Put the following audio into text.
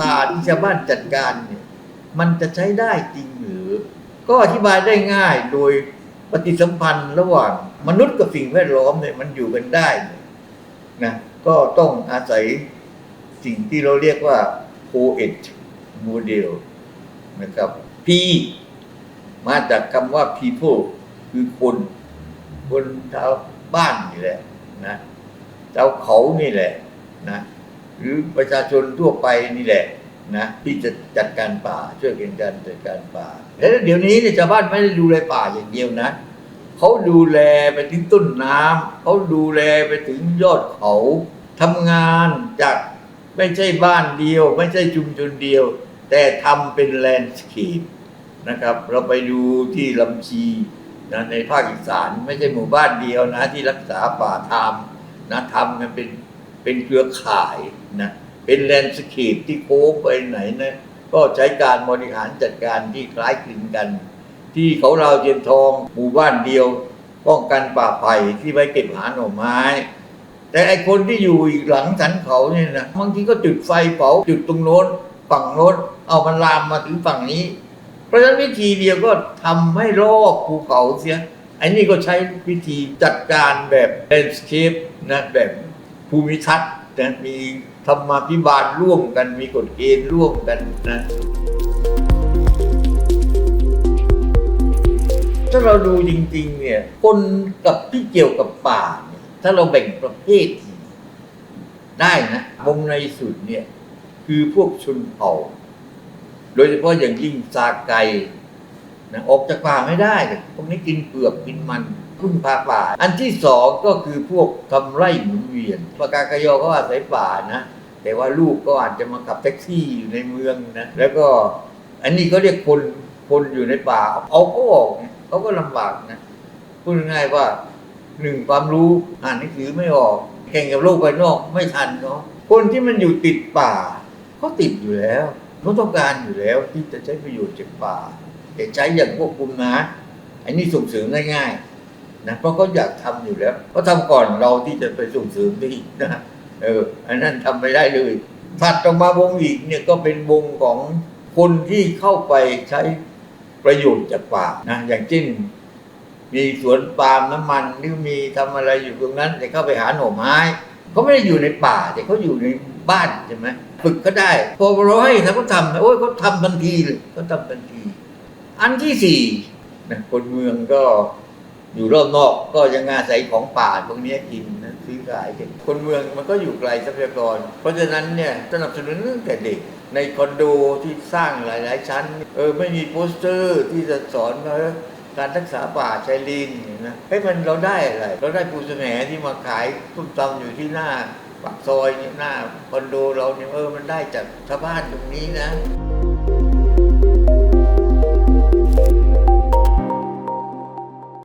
ป่าที่ชาวบ้านจัดการเนี่ยมันจะใช้ได้จริงหรือ ก็อธิบายได้ง่ายโดยปฏิสัมพันธ์ระหว่างมนุษย์กับสิ่งแวดล้อมเนี่ยมันอยู่กันได้เนี่ยนะก็ต้องอาศัยสิ่งที่เราเรียกว่า poet model นะครับ P มาจากคำว่า people คือคน คนชาวบ้านนี่แหละนะชาวเขานี่แหละนะ หรือประชาชนทั่วไปนี่แหละนะที่จะจัดการป่าช่วยกันการจัดการป่าแล้วเดี๋ยวนี้เนี่ยชาวบ้านไม่ได้ดูแลป่าอย่างเดียวนะเขาดูแลไปถึงต้นน้ำเขาดูแลไปถึงยอดเขาทำงานจากไม่ใช่บ้านเดียว ไม่ใช่ชุมชนเดียว แต่ทำเป็นแลนด์สเคปนะครับ เราไปดูที่ลำชีนะในภาคอีสานไม่ใช่หมู่บ้านเดียวนะ ที่รักษาป่าทำนะทำกันเป็น เป็นเครือข่ายนะเป็นแลนด์สเคปที่โค้งไปไหนนะก็ใช้การบริหารจัดการที่คล้ายคลึงกัน ที่เขาเราวเทียนทองหมู่บ้านเดียวป้องกันป่าไผ่ที่ไว้เก็บหาหน่อไม้ แต่ไอคนที่อยู่อีกหลังสันเขาเนี่ยนะบางทีก็จุดไฟเผาจุดตรงโน้นฝั่งโน้นเอามันลามมาถึงฝั่งนี้ เพราะฉะนั้นวิธีเดียวก็ทำให้รอบภูเขาเสียไอ้นี่ก็ใช้วิธีจัดการแบบแลนด์สเคปนะแบบ ภูมิทัศน์นะมีธรรมาภิบาลร่วมกัน มีกฎเกณฑ์ร่วมกันนะถ้าเราดูจริง ๆ เนี่ย คนกับที่เกี่ยวกับป่าเนี่ยถ้าเราแบ่งประเภทได้นะวงในสุดเนี่ย คือพวกชนเผ่า โดยเฉพาะอย่างยิ่งซาไก นะออกจากป่าไม่ได้ พวกนี้กินเปลือกกินมันพึ่งพาป่า อันที่สองก็คือพวกทำไร่หมุนเวียนปากากยอก็อาศัยป่านะ แต่ว่าลูกก็อาจจะมาขับแท็กซี่อยู่ในเมืองนะ แล้วก็อันนี้เขาเรียกคนคนอยู่ในป่า เอาเขาออกเขาก็ลำบากนะ พูดง่ายๆว่าหนึ่งความรู้อ่านหนังสือไม่ออก แข่งกับโลกภายนอกไม่ทันเนาะคนที่มันอยู่ติดป่าเขาติดอยู่แล้วเขาต้องการอยู่แล้วที่จะใช้ประโยชน์จากป่า แต่ใช้อย่างควบคุมนะอันนี้ส่งเสริมได้ง่ายนะเพราะเขาอยากทำอยู่แล้วเขาทำก่อนเราที่จะไปส่งเสริมได้อีกนะเออ อันนั้นทำไม่ได้เลยถัดออกมาวงอีกเนี่ยก็เป็นวงของคนที่เข้าไปใช้ประโยชน์จากป่านะอย่างเช่นมีสวนปาล์มน้ำมันหรือมีทำอะไรอยู่ตรงนั้นแต่เข้าไปหาหน่อไม้เขาไม่ได้อยู่ในป่า แต่เขาอยู่ในบ้านใช่ไหมฝึกก็ได้ พอเราให้เขาก็ทำโอ้ยเขาทำทันทีเลยเขาทำทันที อันที่สี่นะคนเมืองก็อยู่รอบนอกก็ยังอาศัยของป่าตรงนี้กินนะซื้อขายกันคนเมืองมันก็อยู่ไกลทรัพยากร เพราะฉะนั้นเนี่ยสนับสนุนตั้งแต่เด็กในคอนโดที่สร้างหลาย ๆ ชั้น เออไม่มีโปสเตอร์ที่จะสอนว่าการรักษาป่าชายเลนเนี่ยนะให้ยมันเราได้อะไร เราได้ปูเสนที่มาขายตุ้มตำอยู่ที่หน้าปากซอยหน้าคอนโดเราเนี่ยเออมันได้จากชาวบ้านตรงนี้นะ